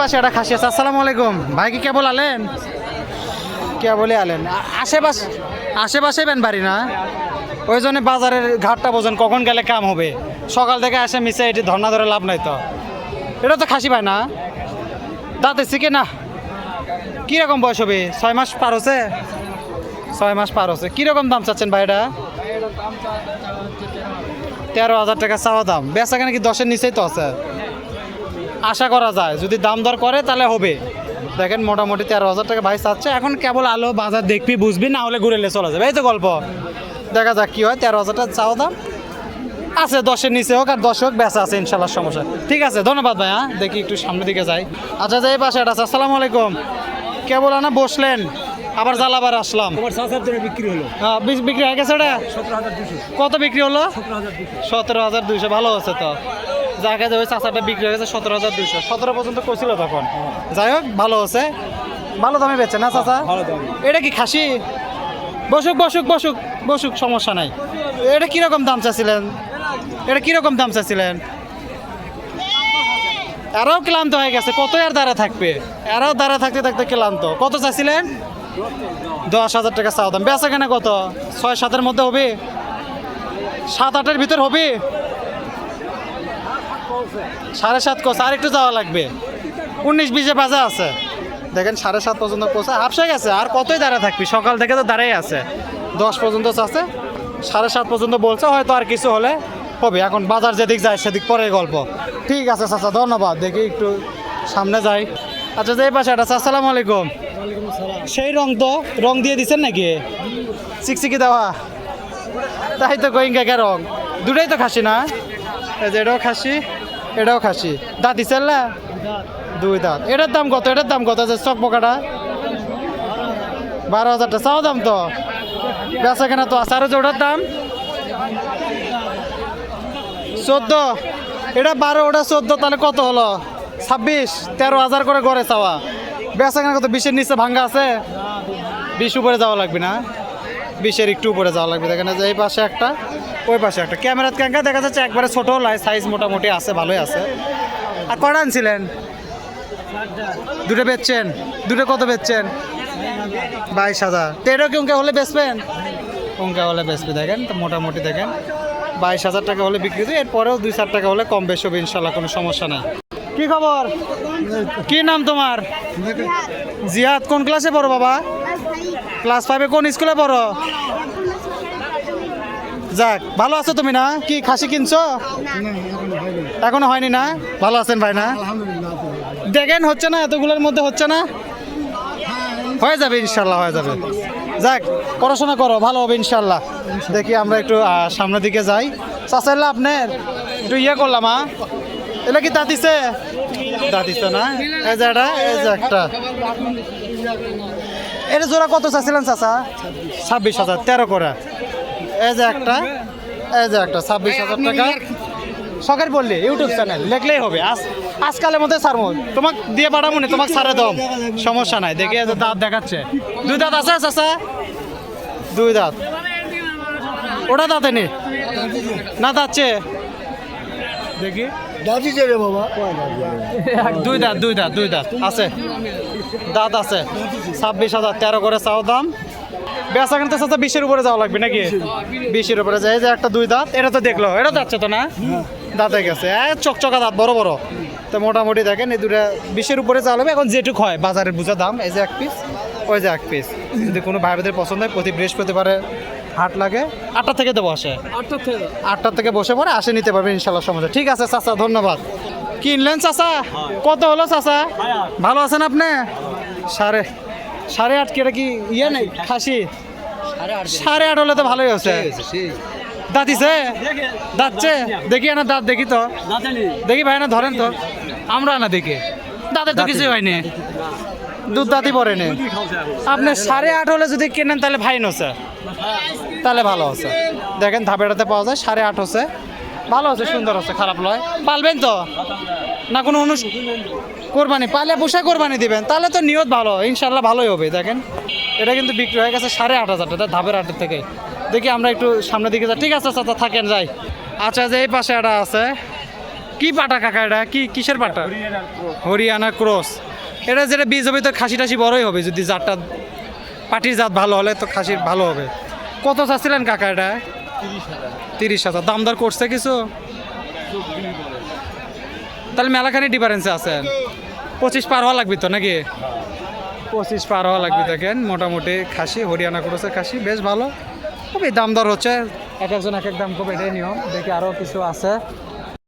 পাশে একটা খাসি আছে আসসালামু আলাইকুম। ভাই কি কেবল আলেন? কেবলই আলেন। আ- আশেপাশে আশেপাশে বেন বাড়ি না? ওই জন্য বাজারের ঘাটটা বোঝেন কখন গেলে কাম হবে। সকাল থেকে আসে মিশে এটি ধর্না ধরে লাভ নাই তো। এটা তো খাসি ভাই না? দাঁতে শিখে না? কীরকম বয়স হবে? ছয় মাস পার হচ্ছে? ছয় মাস পার হচ্ছে। কীরকম দাম চাচ্ছেন ভাই এটা? তেরো হাজার টাকা চাওয়া দাম। বেচা কেন কি দশের নিচেই তো আছে? আশা করা যায়। যদি দাম দর করে তাহলে হবে। দেখেন মোটামুটি তেরো হাজার টাকা ভাই চাচ্ছে। এখন কেবল আলো বাজার দেখবি বুঝবি না হলে ঘুরেলে চলে যাবে। এই তো গল্প। দেখা যাক কি হয়। তেরো হাজার টাকা চাওয়া দাম? আছে দশের নিচে হোক আর দশ হোক বেচা আছে ইনশাল্লাহ সমস্যা। ঠিক আছে ধন্যবাদ ভাই হ্যাঁ? দেখি একটু সামনের দিকে যাই। আচ্ছা যাই পাশে এটা আছে। আসসালামু আলাইকুম। কেবল আনা বসলেন। আবার জ্বালাবার আসলাম। বিক্রি হলো। হ্যাঁ, বিক্রি হয়ে গেছে ওটা? কত বিক্রি হলো? সতেরো হাজার দুশো সতেরো হাজার দুইশো ভালো আছে তো। যাকে ওই চাচাটা বিক্রি হয়ে গেছে সতেরো হাজার দুইশো। সতেরো পর্যন্ত করছিল তখন। যাই হোক ভালো আছে ভালো দামে বেচে না চাচা? এটা কি খাসি? বসুক বসুক বসুক বসুক সমস্যা নাই। এটা কীরকম দাম চাচ্ছিলেন? এটা কীরকম দাম চাচ্ছিলেন? এরাও ক্লান্ত হয়ে গেছে। কত আর দ্বারা থাকবে? এরাও দ্বারা থাকতে থাকতে ক্লান্ত। কত চাচ্ছিলেন? দশ হাজার টাকা চাও দাম। বেচা কেনা কত? ছয় সাতের মধ্যে হবে? সাত আটের ভিতর হবে? সাড়ে সাত কোচ, আর একটু যাওয়া লাগবে। উনিশ বিশে বাজা আছে। দেখেন সাড়ে সাত পর্যন্ত কোচা হাফসে গেছে, আর কতই দাঁড়া থাকবি? সকাল থেকে তো দাঁড়াই আছে। দশ পর্যন্ত আছে, সাড়ে সাত পর্যন্ত বলছে, হয়তো আর কিছু হলে হবে। এখন বাজার যেদিক যায়, সেদিক পরে গল্প। ঠিক আছে, চাচা, ধন্যবাদ। দেখি একটু সামনে যাই। আচ্ছা যে পাশে একটা আসসালামু আলাইকুম। সেই রং তো, রং দিয়ে দিচ্ছেন নাকি? চিকচিকি দেওয়া। তাই তো গোয়িঙ্কা রং? দুটাই তো খাসি না? এই এটাও খাসি। এটাও খাসি। দাঁত দিচ্ছেন না? দুই দাঁত। এটার দাম কত? এটার দাম কত আছে? চক পোকাটা? বারো হাজারটা চাও দাম তো? বেচা কেনা তো আছে। আরও যে ওটার দাম? চোদ্দ। এটা বারো, ওটা চোদ্দ, তাহলে কত হলো? ছাব্বিশ। তেরো হাজার করে গড়ে চাওয়া। বেচা কেনা কত? বিশের নিচে ভাঙ্গা আছে? বিশ উপরে যাওয়া লাগবে না? বিশের একটু উপরে যাওয়া লাগবে। দেখেন যে এই পাশে একটা। ওই পাশে একটা। ক্যামেরাত ক্যাঙ্কা দেখা যাচ্ছে একবারে ছোটো লাই সাইজ মোটামুটি আছে ভালোই আছে। আর কটা আনছিলেন? দুটো বেচছেন। দুটো কত বেচছেন? বাইশ হাজার। তেরো কি উনকে হলে বেচবেন? উনকে হলে বেচবে দেখেন তো মোটামুটি দেখেন। বাইশ হাজার টাকা হলে বিক্রি দিই এরপরেও দুই চার টাকা হলে কম বেশি হবে ইনশাল্লাহ কোনো সমস্যা নাই। কি খবর? কি নাম তোমার? জিয়াদ কোন ক্লাসে পড়ো বাবা? ক্লাস ফাইভে কোন স্কুলে পড়ো? যাক, ভালো আছো তুমি না? কি খাসি কিনছো? এখনও হয়নি না? ভালো আছেন ভাই না? দেখেন, হচ্ছে না, এতগুলোর মধ্যে হচ্ছে না? হয়ে যাবে, ইনশাল্লাহ, হয়ে যাবে। যাক, পড়াশোনা করো, ভালো হবে, ইনশাল্লাহ। দেখি আমরা একটু সামনের দিকে যাই। চাচাইল্লা আপনার একটু ইয়ে করলাম, আ? এটা কি দাঁতিছে দাঁতিছে না? এই যে এটা এই যে একটা। এটা জোড়া কত চাচ্ছিলেন, চাচা? ছাব্বিশ হাজার, তেরো করে। এই যে একটা এই যে একটা ছাব্বিশ হাজার টাকা। শখের বললি ইউটিউব চ্যানেল লেখলেই হবে। আজ আজকালের মধ্যে ছাড়বো। তোমাক দিয়ে পাঠাবো না তোমাকে ছাড়ে দম সমস্যা নাই দেখি যে দাঁত দেখাচ্ছে। দুই দাঁত আছে চাচা? দুই দাঁত। ওটা দাঁতে নি। না দাঁতছে। দেখি। দাদি যাবে বাবা দুই দাঁত দুই দাঁত দুই দাঁত আছে। দাঁত আছে। ছাব্বিশ হাজার তেরো করে চাও দাম। বেচা কিনতে চাচ্ছে বিশের উপরে যাওয়া লাগবে নাকি? বিশের উপরে যায় যে একটা দুই দাঁত এটা তো দেখল এটা যাচ্ছে তো না? দাঁতে গেছে এ চকচকা দাঁত বড় বড়। তো মোটামুটি দেখেন এই দুটা বিশের উপরে যাওয়া লাগবে। এখন যেটুক হয় বাজারের বুঝা দাম এই যে এক পিস ওই যে এক পিস যদি কোনো ভাইদের পছন্দ হয় প্রতি বৃহস্পতিবারে হাট লাগে আটটা থেকে তো বসে। আটটা থেকে। আটটার থেকে বসে পড়ে আসে নিতে পারবেন ইনশাল্লাহ সমস্যা ঠিক আছে চাচা ধন্যবাদ। কিনলেন চাচা? কত হলো চাচা? ভালো আছেন আপনি? সাড়ে সাড়ে আট কেটা কি ইয়ে নেই? খাসি? সাড়ে আট হলে তো ভালোই আছে দাঁতিছে? দাঁতছে? দেখি না দাঁত দেখি তো। দেখি ভাই না ধরেন তো। আমরা না দেখি। দাঁতের তো কিছু হয়নি। দুধ দাঁতই পড়েনি। আপনি সাড়ে আট হলে যদি কেনেন তাহলে ভাই নছে। তাহলে ভালো আছে দেখেন ধাপেটাতে পাওয়া যায় সাড়ে আট হচ্ছে। ভালো আছে সুন্দর আছে খারাপ নয়। পালবেন তো? না কোনো অনুষ কোরবানি, পালে পোষা কোরবানি দিবেন, তাহলে তো নিয়ত ভালো ইনশাল্লাহ ভালোই হবে, দেখেন। এটা কিন্তু বিক্রি হয়ে গেছে সাড়ে আট হাজার টাকা, ধাপের আটের থেকে। দেখি আমরা একটু সামনের দিকে যাই। ঠিক আছে, চাচা, থাকেন, যাই। আচ্ছা যে এই পাশে একটা আছে, কি পাটা কাকা এটা? কি, কিসের পাটা? হরিয়ানা ক্রস। এটা যেটা বীজ হবে, তো খাসি টাসি বড়ই হবে, যদি জাতটা, পাটির জাত ভালো হলে তো খাসির ভালো হবে। কত চাচ্ছিলেন কাকা এটা? তিরিশ হাজার। দাম দর করছে কিছু? তাহলে মেলাখানি ডিফারেন্সে আছে পঁচিশ পার হওয়া লাগবে তো নাকি? পঁচিশ পার হওয়া লাগবে দেখেন মোটামুটি খাসি হরিয়ানা ক্রসের খাসি বেশ ভালো। খুবই দাম দর হচ্ছে। এক একজন এক এক দাম খুব এটাই নিয়ম। দেখি আরও কিছু আছে।